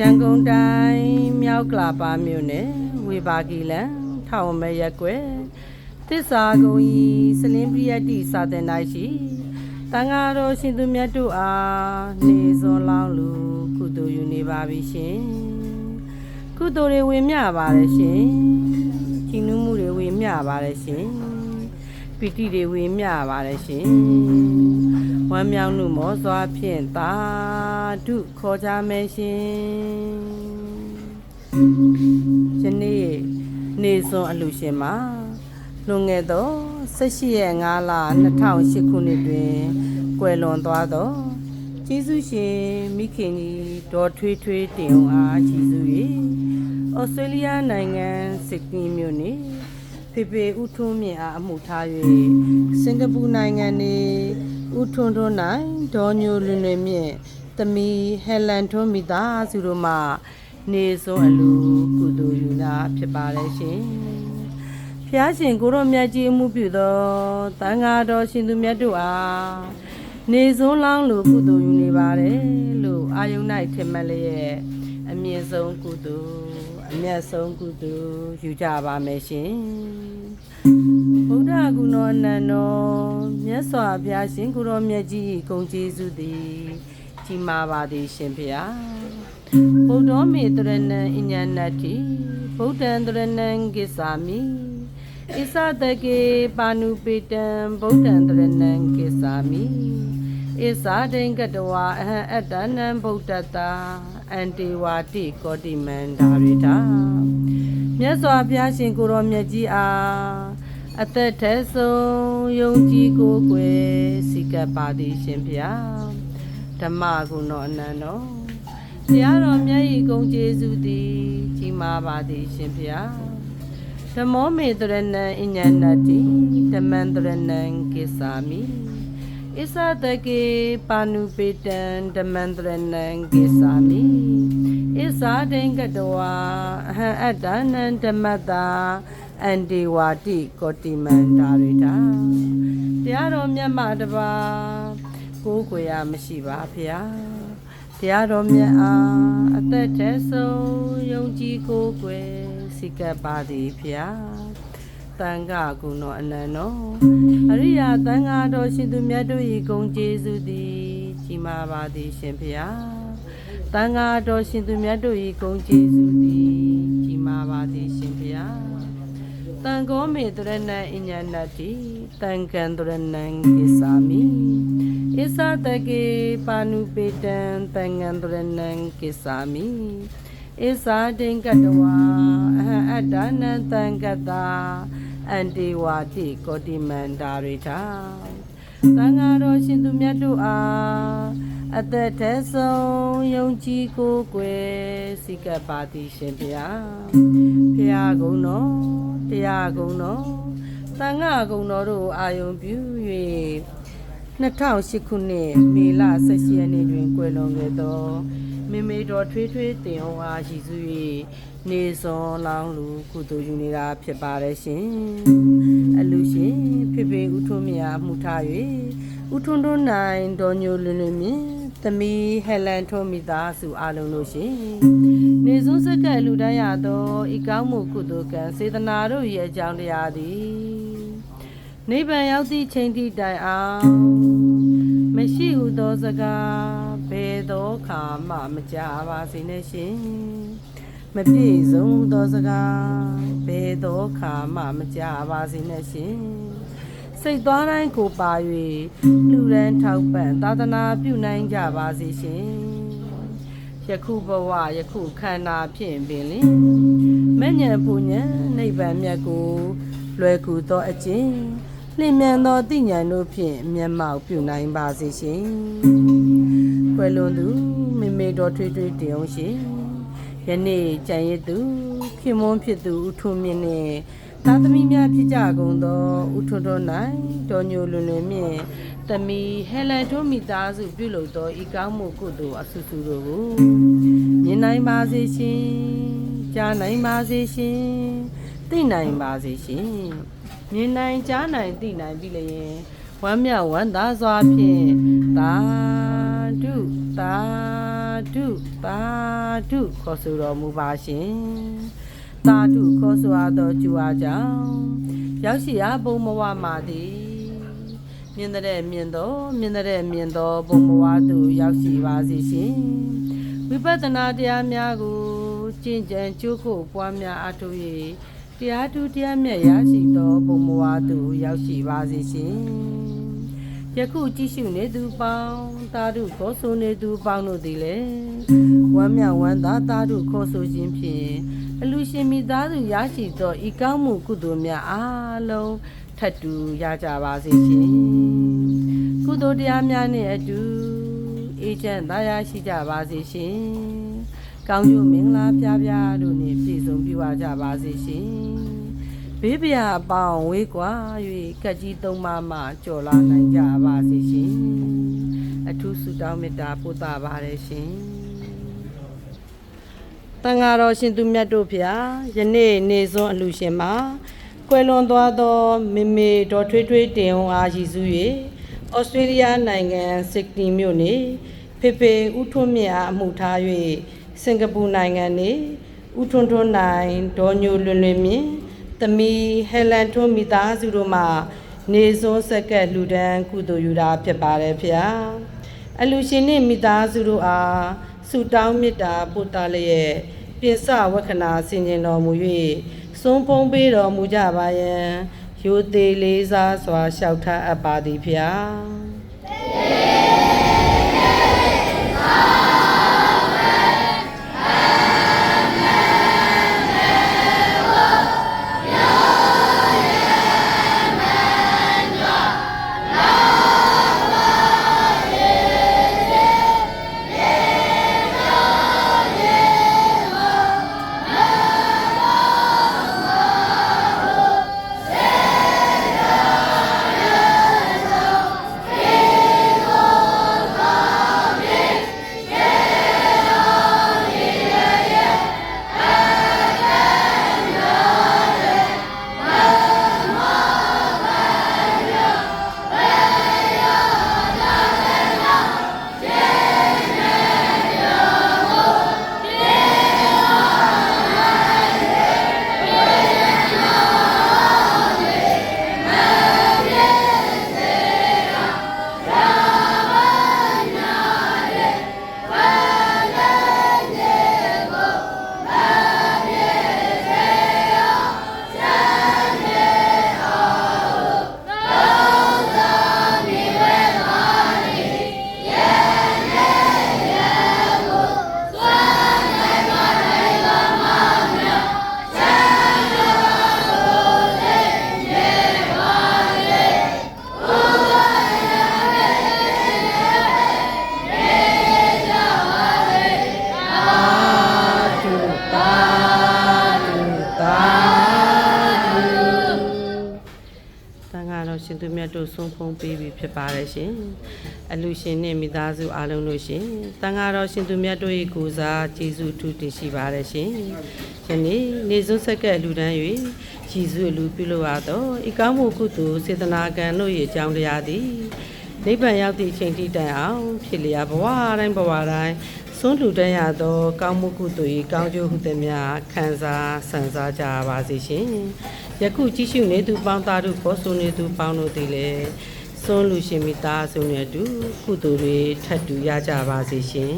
ရန်ကုန်တိုင်းမြောက်ကလာပါမြို့နယ်ဝေဘာဂီလန်ထောင်မဲရက်ကွယ်တစ္ဆာကုံဤစလင်းပြည့်တိစာတင်တိုင်းရှိတန်ဃာတော်ရှင်သူမြတ်တို့အားနေစောလောင်းလူကုသိုလ်ယူနေပါပြီရှင်ကုသိုလ်တွေဝင်မြပါတယ်ရှင်ကြီးနူးမှုတွေဝင်မြပါတယ်ရှင် ပီတိတွေဝင်မြပါတယ်ရှင်ဝမ်းမြောက်မှုမောစွာဖြင့်သာဓုခေါ်ကြမယ်ရှင်ယနေ့နေစွန်အလူရှင်မှာလွန်ခဲ့သော18ရက်5လ2008ခုနှစ်တွင်ကွယ်လွန်သွားသောကျေးဇူးရှင်မိခင်ကြီးဒေါ်ထွေးထွေးတင်အောင်အားကျေးဇူး၍ဩစတြေးလျနိုင်ငံစစ်ဒနီမြို့နေ ဖေဖေဦးထွန်းမြင့်အားအမှုထား၍စင်ကာပူနိုင်ငံနေဦးထွန်းထွန်းနိုင်ဒေါ်ညိုလွင်လွင်မြင့်သမီးဟယ်လန်ထွန်းမိသားစုတို့မှနေစွန်အလူကုသိုလ်ယူနာဖြစ်ပါလေရှင်ဖျားရှင်ကိုရောမြတ်ကြီးအမှုပြုသောတန်ဃာတော်ရှင်သူမြတ်တို့အားနေစွန်းလောင်းလူကုသိုလ်ယူနေပါတယ်လို့အာယုန်၌ထင်မှတ်လျက်အမြင့်ဆုံးကုသိုလ် အမြတ်ဆုံးကုသိုလ်ယူကြပါမယ်ရှင်ဗုဒ္ဓဂုဏောအနန္တောမြတ်စွာဘုရားရှင်ကိုရောမြတ်ကြီးဂုံကျေးဇူးသည်ကြီးမားပါသည်ရှင်ဖေဟာဗုဒ္ဓောမေတရဏံအညဏတ္တိဗုဒ္ဓံတရဏံကိသာမိဣသတကေပါဏုပေတံဗုဒ္ဓံတရဏံကိသာမိ ဣဇာဒိင်္ဂတဝါအဟံအတ္တနံဗုဒ္ဓတာအန္တေဝါတိကောတိမန္တာရိတာမြတ်စွာဘုရားရှင်ကိုရောမြတ်ကြီးအားအသက်ထဲဆုံးယုံကြည်ကိုယ်ွယ်စိကပ်ပါသည်ရှင်ဖျားဓမ္မကုဏောအနန္တောတရားတော်မြတ်ဤဂုံကျေးဇူးသည်ကြီးမားပါသည်ရှင်ဖျားဓမ္မောမေတရဏံအညဏတ္တိဓမ္မံတရဏံကိသာမိ ဣသတကေပါဏုပေတံဓမ္မံတရဏံကိသာမိဣဇာဒိင်္ဂတဝါအဟံအတ္တနံဓမ္မတာအန္တေဝါတိကောတိမန္တာရိတာတရားတော်မြတ်မတပါကိုးကွယ်ရမရှိပါဖျားတရားတော်မြတ်အားအသက်တည်းဆုံးယုံကြည်ကိုးကွယ်စိကပ်ပါသည်ဖျား တန်ခါကုဏောအနန္တောအရိယာတန်ခါတော်ရှင်သူမြတ်တို့၏ဂုံကျေးဇူးသည်ကြီးမားပါသည်ရှင်ဖျားတန်ခါတော်ရှင်သူမြတ်တို့၏ဂုံကျေးဇူးသည်ကြီးမားပါသည်ရှင်ဖျားတန်ကောမေတရဏံအညာဏတ္တိတန်ကံတရဏံကိသာမိဣသတကေပါဏုပေတံတန်ငံတရဏံကိသာမိ ဣဇာဒိင်္ဂတဝါအဟံအတ္တနံတံကတာအန္တိဝါတိကောတိမန္တာရိတာသံဃာတော်ရှင်သူမြတ်တို့အားအသက်ထဲဆုံးယုံကြည်ကိုယ်ွယ်စိကပ်ပါသည်ရှင်ဗျာဖျားကုံတော်တရားကုံတော်သံဃာကုံတော်တို့အာယုံပြု၍ 2008ခုနှစ်မေလ18ရက်နေ့တွင်ကွယ်လွန်ခဲ့သောမေမေတော်ထွေးထွေးတင်အောင်အားရှိစု၍နေစွန်လောင်းလူကုသိုလ်ယူနေတာဖြစ်ပါတယ်ရှင်အလူရှင်ဖေဖေဦးထွန်းမြတ်မှုထား၍ဦးထွန်းထွန်းနိုင်ဒေါ်ညိုလွင်လွင်မြင့်သမီးဟယ်လန်ထွန်းမိသားစုအားလုံးတို့ရှင်နေစွန်းစက်ကလူတန်းရသောဤကောင်းမှုကုသိုလ်ကံစေတနာတို့၏အကြောင်းတရားသည် နိဗ္ဗာန်ရောက်သည့်ချိန်ထိတိုင်အောင်မရှိဟုသောစကားဘယ်သောခါမှမကြားပါစေနဲ့ရှင်မပြည့်စုံသောစကားဘယ်သောခါမှမကြားပါစေနဲ့ရှင်စိတ်သွားတိုင်းကိုပါ၍လူရန်ထောက်ပံ့သာသနာပြုနိုင်ကြပါစေရှင်ယခုဘဝယခုခန္ဓာဖြင့်ပင်လင်မဉ္ဇဉ်ပူဉ္ဇဉ်နိဗ္ဗာန်မြတ်ကိုလွယ်ကူသောအကျင့် လျင်မြန်သောတိညာဉ်တို့ဖြင့်မျက်မှောက်ပြုနိုင်ပါစေရှင်။ကွယ်လွန်သူမေမေတော်ထွေးထွေးတင်အောင်ရှင်။ယနေ့ကြံရည်သူခင်မွန်းဖြစ်သူဥထုံမြင့်နှင့်သာသမီများဖြစ်ကြကုန်သောဥထုံတော်၌တော်ညိုလွန်လွန်မြင့်သမီးဟဲလန်ထွန်းမိသားစုပြုလုပ်သောဤကောင်းမှုကုသိုလ်အဆုစုတို့ကိုမြင်နိုင်ပါစေရှင်။ကြားနိုင်ပါစေရှင်။သိနိုင်ပါစေရှင်။ မြင်နိုင်ကြားနိုင်သိနိုင်ပြီလျင်ဘဝမ်းမြောက်ဝမ်းသာစွာဖြင့်သာဓုသာဓုသာဓုခေါ်ဆိုတော်မူပါရှင်သာဓုခေါ်ဆိုအပ်သောကျူအားကြောင့်ရောက်ရှိရာဘုံမဝမှာသည်မြင်တဲ့မြင်သောမြင်တဲ့မြင်သောဘုံမဝသို့ရောက်ရှိပါစေရှင်ဝိပဿနာတရားများကိုကျင့်ကြံကြိုးကိုပွားများအားထုတ်၍ တရားသူတရားမြတ်ရရှိသောဘုံမဝါသူရောက်ရှိပါစေရှင်ယခုကြည့်ရှုနေသူပေါင်းသာဓုခေါ်ဆိုနေသူပေါင်းတို့သည်လည်းဝမ်းမြောက်ဝမ်းသာသာဓုခေါ်ဆိုခြင်းဖြင့်အလူရှင်မိသားစုရရှိသောဤကောင်းမှုကုသိုလ်များအားလုံးထပ်တူရကြပါစေရှင်ကုသိုလ်တရားများနှင့်အတူအေးချမ်းသာယာရှိကြပါစေရှင် ကောင်းကျိုးမင်္ဂလာပြပြတို့နှင့်ပြည့်စုံပြဝကြပါစေရှင်ဘေးပြာအပေါင်းဝေးကွာ၍ကက်ကြီးသုံးပါးမှကြော်လာနိုင်ကြပါစေရှင်အထူးဆုတောင်းမေတ္တာပို့သပါတယ်ရှင်တန်ဃာတော်ရှင်သူမြတ်တို့ဖျားယနေ့နေစွန်းအလူရှင်မှာကွယ်လွန်သွားသောမေမေဒေါ်ထွေးထွေးတင်အောင်အားရည်စူး၍ဩစတြေးလျနိုင်ငံစစ်ဒနီမြို့နေဖေဖေဦးထွန်းမြတ်အားအမှုထား၍ စင်ကာပူနိုင်ငံနေဦးထွန်းထွန်းနိုင်ဒေါ်ညိုလွင်လွင်မြင့်သမီးဟယ်လန်ထွန်းမိသားစုတို့မှနေစွန်းဆက်ကက်လူဒန်းကုသိုလ်ယူတာဖြစ်ပါတယ်ဖေဟာအလူရှင်နှင့်မိသားစုတို့အားဆုတောင်းမေတ္တာပို့တာလျက်ပြင်စဝက္ခဏာဆင်ခြင်တော်မူ၍ဆုံးဖုံးပေးတော်မူကြပါယံရိုသေးလေးစားစွာလျှောက်ထားအပ်ပါသည်ဖေ မြတ်တို့ဆုံးဖုံးပေးပြီဖြစ်ပါတယ်ရှင်အလူရှင်နှင့်မိသားစုအားလုံးတို့ရှင်တန်ဃာတော်ရှင်သူမြတ်တို့၏ကိုယ်စားကျေးဇူးထူးတင်ရှိပါတယ်ရှင်ယနေ့နေစွန်းဆက်ကဲ့လူတန်း၍ကျေးဇူးအလူပြုလို့ရသောဤကောင်းမှုကုသိုလ်စေတနာကံတို့၏အကြောင်းတရားသည်နိဗ္ဗာန်ရောက်သည့်အချိန်ထိတိုင်အောင်ဖြစ်လျာဘဝတိုင်းဘဝတိုင်းစွန့်လူတန်းရသောကောင်းမှုကုသိုလ်၏ကောင်းကျိုးဟုသည်များခံစားဆန်စားကြပါစေရှင် ယခုကြည့်ရှုနေသူပေါင်းသားတို့ပေါ်ဆိုနေသူပေါင်းတို့သည်လည်းစွန့်လူရှင်မိသားစုနဲ့အတူကုသိုလ်တွေထပ်တူရကြပါစေရှင်